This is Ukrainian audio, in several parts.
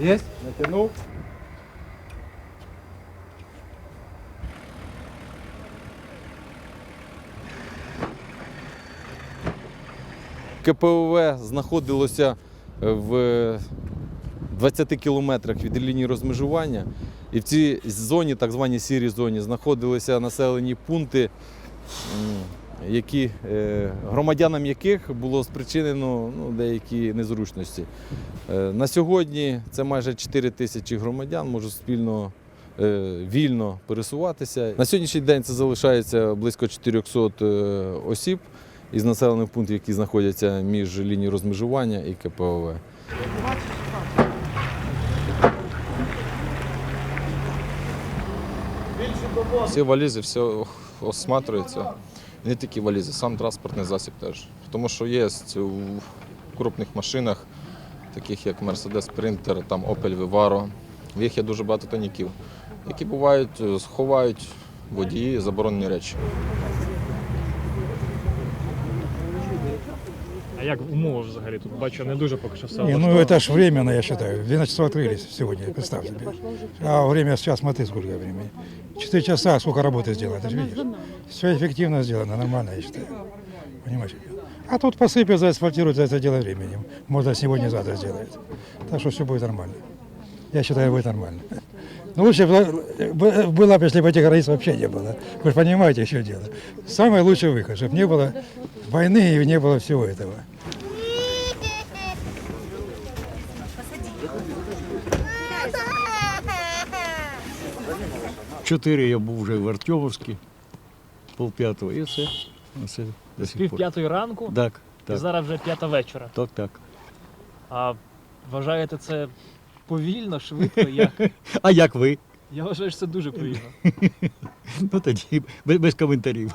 Есть? Натянул. КПВВ знаходилося в 20 кілометрах від лінії розмежування. І в цій зоні, так званій сірій зоні, знаходилися населені пункти, які, е, громадянам яких було спричинено ну, деякі незручності. Е, На сьогодні це майже 4 тисячі громадян можуть спільно е, вільно пересуватися. На сьогоднішній день це залишається близько 400 е, осіб із населених пунктів, які знаходяться між лінією розмежування і КПОВ. Всі валізи, все осматривається. Не тільки валізи, сам транспортний засіб теж. Тому що є в крупних машинах, таких як Mercedes Sprinter, там Opel Vivaro, в їх є дуже багато тоніків, які бувають, е, сховають водії заборонені речі. А як умови взагалі? Тут бачу, не дуже поки що все. Не, ну влаштовано. это ж временно, я считаю. В 12 часов открылись сегодня, представь себе. А время сейчас, смотри, сколько времени. 4 часа, сколько работы сделано, ты же видишь. Все эффективно сделано, нормально, я считаю. Понимаешь? А тут посыпят, заасфальтируют, за это дело временем. Можно сегодня-завтра сделать. Так что все будет нормально. Я считаю, будет нормально. Ну, лучше было, бы- было бы, если бы этих границ вообще не было. Вы же понимаете, еще дело. Самый лучший выход, чтобы не было войны и не было всего этого. Чотири я був вже в Артемовській, пол п'ятого, і все. Оце до сих Пів пор. п'ятої ранку, Так, і так, зараз вже п'ята вечора. так, так. А вважаєте це повільно, швидко? Як? А як ви? Я вважаю, що це дуже повільно. Ну тоді без, без коментарів.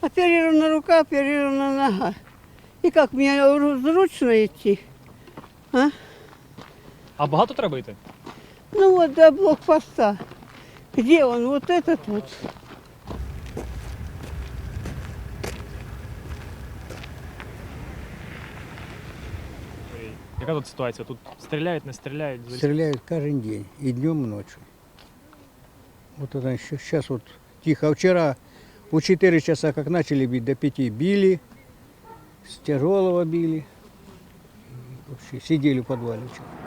Оперирована рука, оперирована нога. И как мне зручно идти? А багато треба йти? Ну вот до блокпоста. Где он? Вот этот вот. Яка тут ситуація? Тут стріляють, не стріляють? Стреляют каждый день, и днем, и ночью. Вот это сейчас вот тихо. А вчера у 4 часа, как начали бить, до 5 били, с тяжелого били. И Вообще сидели в подвале вчера.